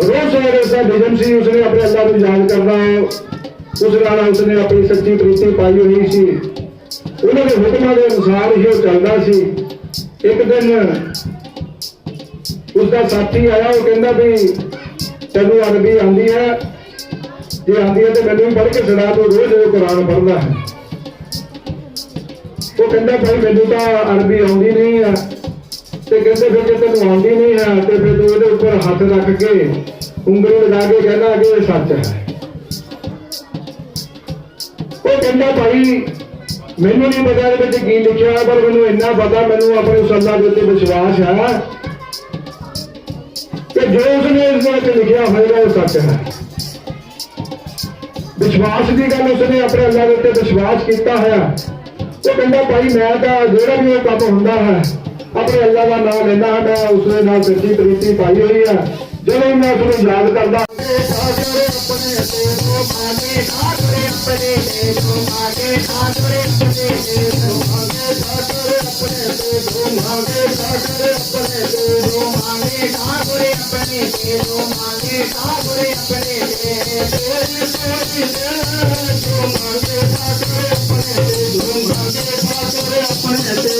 ਰੋਜ਼ ਸਵੇਰੇ ਦਾ ਵਿਜਨ ਸੀ, ਉਸਨੇ ਆਪਣੇ ਅੱਲਾ ਨੂੰ ਯਾਦ ਕਰਨਾ ਉਸ ਨਾਲ ਉਸਨੇ ਆਪਣੀ ਸੱਚੀ ਪ੍ਰੀਤੀ ਪਾਈ ਹੋਈ ਸੀ। ਉਹਨਾਂ ਦੇ ਹੁਕਮਾਂ ਦੇ ਅਨੁਸਾਰ ਹੀ ਉਹ ਚੱਲਦਾ ਸੀ। ਇੱਕ ਦਿਨ ਉਸ ਦਾ ਸਾਥੀ ਆਇਆ, ਉਹ ਕਹਿੰਦਾ ਵੀ ਤੈਨੂੰ ਅਰਬੀ ਆਉਂਦੀ ਹੈ। ਜੇ ਆਉਂਦੀ ਹੈ ਤੇ ਮੈਨੂੰ ਵੀ ਪੜ੍ਹ ਕੇ ਸੁਣਾ ਤੂੰ ਰੋਜ਼ ਉਹ ਕੁਰਾਨ ਪੜ੍ਹਦਾ ਹੈ। ਉਹ ਕਹਿੰਦਾ, ਭਾਈ ਮੈਨੂੰ ਤਾਂ ਅਰਬੀ ਆਉਂਦੀ ਨਹੀਂ ਹੈ। ਤੇ ਕਹਿੰਦੇ ਫਿਰ ਜੇ ਤੈਨੂੰ ਆਉਂਦੀ ਨਹੀਂ ਹੈ, ਤੇ ਫਿਰ ਤੂੰ ਇਹਦੇ ਉੱਪਰ ਹੱਥ ਰੱਖ ਕੇ ਉਂਗਲੀ ਲਗਾ ਕੇ ਕਹਿੰਦਾ ਕਿ ਇਹ ਸੱਚ ਹੈ। ਉਹ ਕਹਿੰਦਾ ਭਾਈ, ਮੈਨੂੰ ਨਹੀਂ ਪਤਾ ਇਹਦੇ ਵਿੱਚ ਕੀ ਲਿਖਿਆ ਪਰ ਮੈਨੂੰ ਇੰਨਾ ਪਤਾ, ਮੈਨੂੰ ਆਪਣੇ ਸੱਲਾ ਦੇ ਉੱਤੇ ਵਿਸ਼ਵਾਸ ਹੈ ਕਿ ਜੋ ਉਸਨੇ ਇਸ ਵਿੱਚ ਲਿਖਿਆ ਹੋਏਗਾ, ਉਹ ਸੱਚ ਹੈ। ਵਿਸ਼ਵਾਸ ਦੀ ਗੱਲ ਉਸਨੇ ਆਪਣੇ ਅੱਲਾ ਦੇ ਉੱਤੇ ਵਿਸ਼ਵਾਸ ਕੀਤਾ ਹੋਇਆ ਉਹ ਕਹਿੰਦਾ ਭਾਈ, ਮੈਂ ਤਾਂ ਜਿਹੜਾ ਵੀ ਉਹ ਕੰਮ ਹੁੰਦਾ ਹੈ ਆਪਣੇ ਅੱਲਾ ਦਾ ਨਾਮ ਲੈਂਦਾ ਹਾਂ, ਮੈਂ ਉਸ ਦੇ ਨਾਲ ਸੱਚੀ ਪ੍ਰੀਤੀ ਪਾਈ ਹੋਈ ਹੈ ਜਦੋਂ ਮੈਂ ਉਸ ਨੂੰ ਯਾਦ ਕਰਦਾ मांगे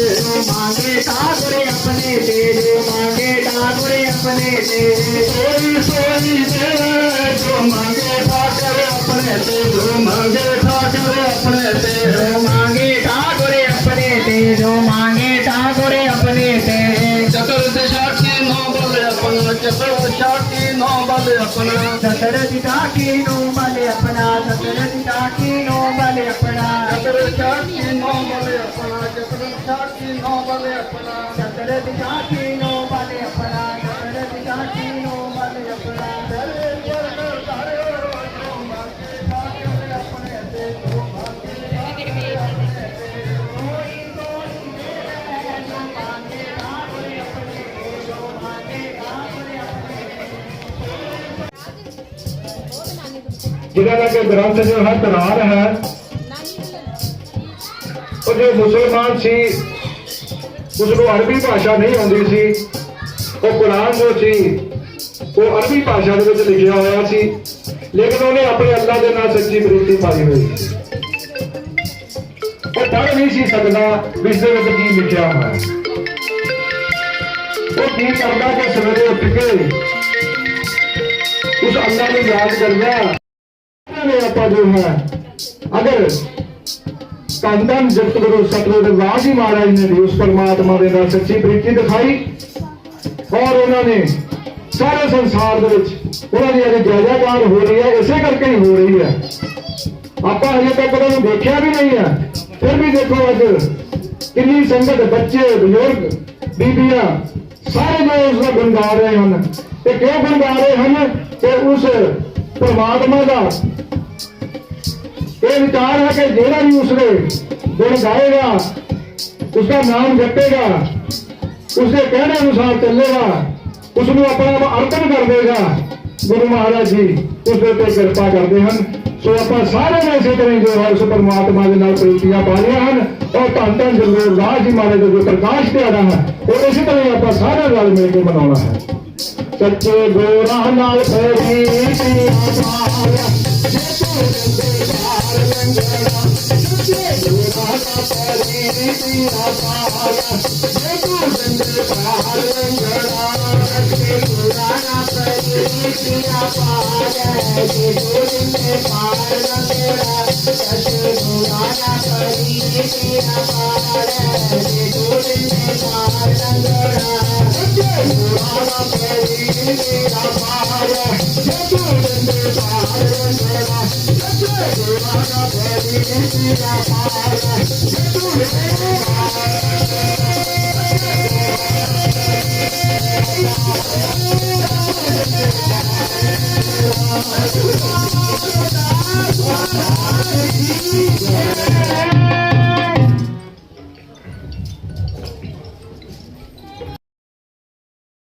ਗੁਰੇ ਆਪਣੇ ਤੇ ਸੋਈ ਸੋਈ ਤੇ ਜੋ ਮੰਗੇ ਠਾਕਰ ਆਪਣੇ ਤੇ ਜੋ ਮੰਗੇ ਠਾਕਰ ਆਪਣੇ ਤੇ ਜੋ ਮੰਗੇ ਠਾਕੁਰੇ ਆਪਣੇ ਤੇ ਜੋ ਮੰਗੇ ਠਾਕੁਰੇ ਆਪਣੇ ਤੇ। ਚਤੁਰ ਦਿਸ਼ਾਕੀ ਨੋ ਬਲ ਆਪਣਾ ਚਤੁਰ ਦਿਸ਼ਾਕੀ ਨੋ ਬਲ ਆਪਣਾ। ਚਤੁਰ ਦਿਸ਼ਾਕੀ ਨੋ ਬਲ ਆਪਣਾ ਚਤੁਰ ਦਿਸ਼ਾਕੀ ਨੋ ਬਲ ਆਪਣਾ। ਚਤੁਰ ਦਿਸ਼ਾਕੀ ਨੋ ਬਲ ਆਪਣਾ ਚਤੁਰ ਦਿਸ਼ਾਕੀ ਨੋ ਬਲ ਆਪਣਾ। ਚਤੁਰ ਦਿਸ਼ਾਕੀ ਜਿਨ੍ਹਾਂ ਦਾ ਕਿ ਗ੍ਰੰਥ ਜੋ ਹੈ ਕੁਰਾਨ ਹੈ। ਉਹ ਜੋ ਮੁਸਲਮਾਨ ਸੀ ਉਸ ਨੂੰ ਅਰਬੀ ਭਾਸ਼ਾ ਨਹੀਂ ਆਉਂਦੀ ਸੀ। ਉਹ ਕੁਰਾਨ ਜੋ ਸੀ, ਉਹ ਅਰਬੀ ਭਾਸ਼ਾ ਦੇ ਵਿੱਚ ਲਿਖਿਆ ਹੋਇਆ ਸੀ। ਲੇਕਿਨ ਉਹਨੇ ਆਪਣੇ ਅੱਲਾ ਦੇ ਨਾਲ ਸੱਚੀ ਪ੍ਰੀਤੀ ਪਾਈ ਹੋਈ ਸੀ। ਉਹ ਪੜ੍ਹ ਨਹੀਂ ਸੀ ਸਕਦਾ ਵੀ ਇਸ ਦੇ ਵਿੱਚ ਕੀ ਲਿਖਿਆ ਹੋਇਆ ਹੈ। ਉਹ ਕੀ ਕਰਦਾ ਕਿ ਸਵੇਰੇ ਉੱਠ ਕੇ ਉਸ ਅੱਲਾ ਨੂੰ ਯਾਦ ਕਰਦਾ ਨੇ ਆਪਾਂ ਜੋ ਹੈ ਅਗਰ ਕੰਦਨ ਜਗਤ ਗੁਰੂ ਸਤਿਗੁਰੂ ਰਾਜ ਹੀ ਮਹਾਰਾਜ ਨੇ ਵੀ ਉਸ ਪਰਮਾਤਮਾ ਦੇ ਨਾਲ ਸੱਚੀ ਪ੍ਰੀਤੀ ਦਿਖਾਈ ਔਰ ਉਹਨਾਂ ਨੇ ਸਾਰੇ ਸੰਸਾਰ ਦੇ ਵਿੱਚ ਉਹਨਾਂ ਦੀ ਅੱਜ ਜੈ ਹੋ ਰਹੀ ਹੈ, ਇਸੇ ਕਰਕੇ ਹੀ ਹੋ ਰਹੀ ਹੈ। ਆਪਾਂ ਹਜੇ ਤੱਕ ਉਹਨਾਂ ਨੂੰ ਦੇਖਿਆ ਵੀ ਨਹੀਂ ਹੈ। ਫਿਰ ਵੀ ਦੇਖੋ ਅੱਜ ਕਿੰਨੀ ਸੰਗਤ, ਬੱਚੇ, ਬਜ਼ੁਰਗ, ਬੀਬੀਆਂ ਸਾਰੇ ਜੋ ਉਸ ਦਾ ਗੁਣਗਾ ਰਹੇ ਹਨ। ਤੇ ਕਿਉਂ ਗੁਣਗਾ ਰਹੇ ਹਨ? ਕਿ ਉਸ ਪਰਮਾਤਮਾ ਦਾ ਇਹ ਵਿਚਾਰ ਹੈ ਕਿ ਜਿਹੜਾ ਵੀ ਉਸਨੇ ਗੁਣ ਗਾਏਗਾ, ਉਸਦਾ ਨਾਮ ਜਪੇਗਾ, ਉਸਦੇ ਕਹਿਣੇ ਅਨੁਸਾਰ ਚੱਲੇਗਾ ਉਸ ਨੂੰ ਆਪਣਾ ਆਪ ਅਰਪਣ ਕਰ ਦੇਗਾ, ਗੁਰੂ ਮਹਾਰਾਜ ਜੀ, ਉਸ ਦੇ ਉੱਤੇ ਕਿਰਪਾ ਕਰਦੇ ਹਨ। ਸੋ ਆਪਾਂ ਸਾਰੇ ਨੇ ਇਸੇ ਤਰ੍ਹਾਂ ਜੋ ਹੈ ਉਸ ਪਰਮਾਤਮਾ ਦੇ ਨਾਲ ਪ੍ਰੀਤੀਆਂ ਪਾ ਲਈਆਂ ਹਨ ਔਰ ਧੰਨ ਧੰਨ ਜਰੂਰ ਰਾਜ ਜੀ ਮਹਾਰਾਜ ਦਾ ਜੋ ਪ੍ਰਕਾਸ਼ ਦਿਹਾੜਾ ਹੈ, ਉਹ ਇਸੇ ਤਰ੍ਹਾਂ ਹੀ ਆਪਾਂ ਸਾਰੇ ਰਲ ਮਿਲ ਕੇ ਮਨਾਉਣਾ ਹੈ। कच्चे बोरा ना सही। Jai Jai Jai Jai Jai Jai Jai Jai Jai Jai Jai Jai ਸੱਚੇ ਗੋਰਾ ਨਾਲ ਫੇਰੀ Jesus.